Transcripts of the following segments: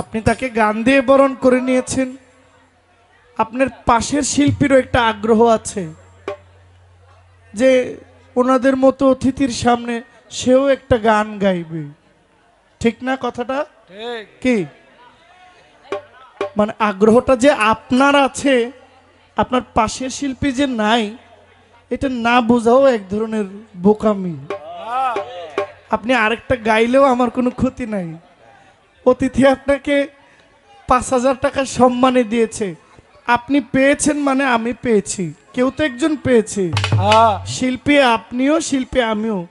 আপনি তাকে গান দিয়ে বরণ করে নিয়েছেন। আপনার পাশের শিল্পীরও একটা আগ্রহ আছে যে ওনাদের মতো অতিথির সামনে সেও একটা গান গাইবে। ঠিক না কথাটা? কি? মানে আগ্রহটা যে আপনার আছে আপনার পাশের শিল্পী যে নাই এটা না বোঝাও এক ধরনের বোকামি। আপনি আরেকটা গাইলেও আমার কোনো ক্ষতি নাই। অতিথি আপনাকে পাঁচ হাজার টাকা সম্মানে দিয়েছে। আপনি পেয়েছেন মানে আমি পেয়েছি। কেউ তো একজন পেয়েছে। হ্যাঁ। শিল্পী আপনিও শিল্পী আমিও।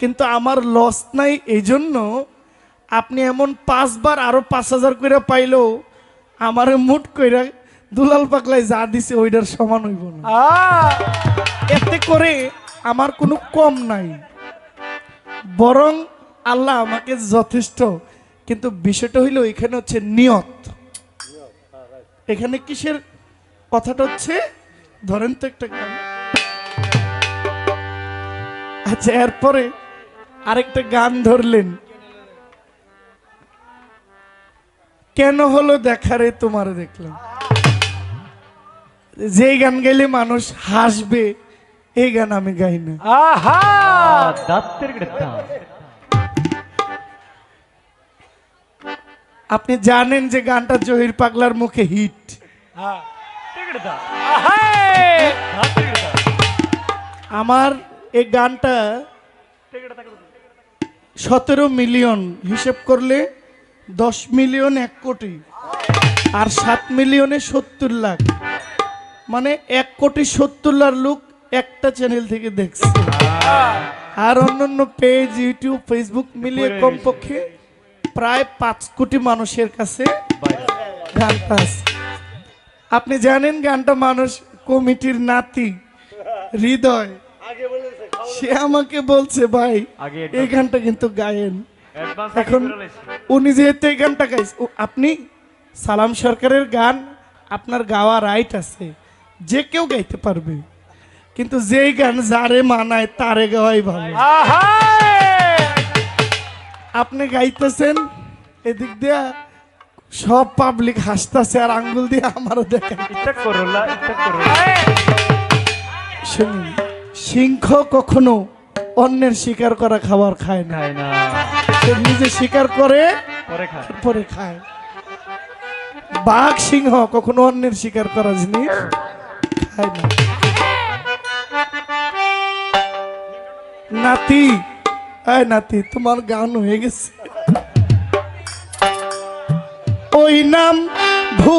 কিন্তু আমার লস নাই এই জন্য আপনি এমন পাঁচবার আরও পাঁচ হাজার করে পাইলেও আমার মুট কইরা দুলাল পাকলাই যা দিছে ওইটার সমান হইব না। হ্যাঁ। এতে করে আমার কোনো কম নাই। বরং আল্লাহ আমাকে যথেষ্ট, কিন্তু বিষয়টা হইল এখানে হচ্ছে নিয়ত। এখানে কিসের কথাটা হচ্ছে? ধরেন তো একটা গান। আচ্ছা এরপরে আরেকটা গান ধরলেন। কেন হলো দেখারে তোমারে দেখলাম? যেই গান গাইলে মানুষ হাসবে, এই গান আমি গাই না। আহা! আপনি জানেন যে গানটা জহির পাগলার মুখে হিট। হ্যাঁ আমার এই গানটা সতেরো মিলিয়ন হিসেব করলে দশ মিলিয়ন এক কোটি আর সাত মিলিয়নে সত্তর লাখ। মানে এক কোটি সত্তর লাখ লোক একটা চ্যানেল থেকে দেখছে। আর অন্যান্য পেজ ইউটিউব ফেসবুক মিলিয়ে কমপক্ষে প্রায় পাঁচ কোটি মানুষের কাছে গানটা আছে আপনি জানেন গানটা মানুষ কমিটির নাতি হৃদয়। সে আমাকে বলছে ভাই এই গানটা কিন্তু গায়েন। এখন উনি যেহেতু এই গানটা গাইছে আপনি সালাম সরকারের গান আপনার গাওয়া রাইট আছে। যে কেউ গাইতে পারবে। কিন্তু যেই গান যারে মানায় তারে গাওয়াই ভালো। আপনি গাইতেছেন এদিক দিয়া সব পাবলিক হাসতেছে আর আঙ্গুল দিয়ে আমারও শুনুন সিংহ কখনো অন্যের শিকার করা খাবার খায় না। নিজে শিকার করে খায়। পরে খায়। বাঘ সিংহ কখনো অন্যের শিকার করা জিনিস খায় না। নাতি আয় নাতি তোমার গান হয়ে গেছে। ওই নাম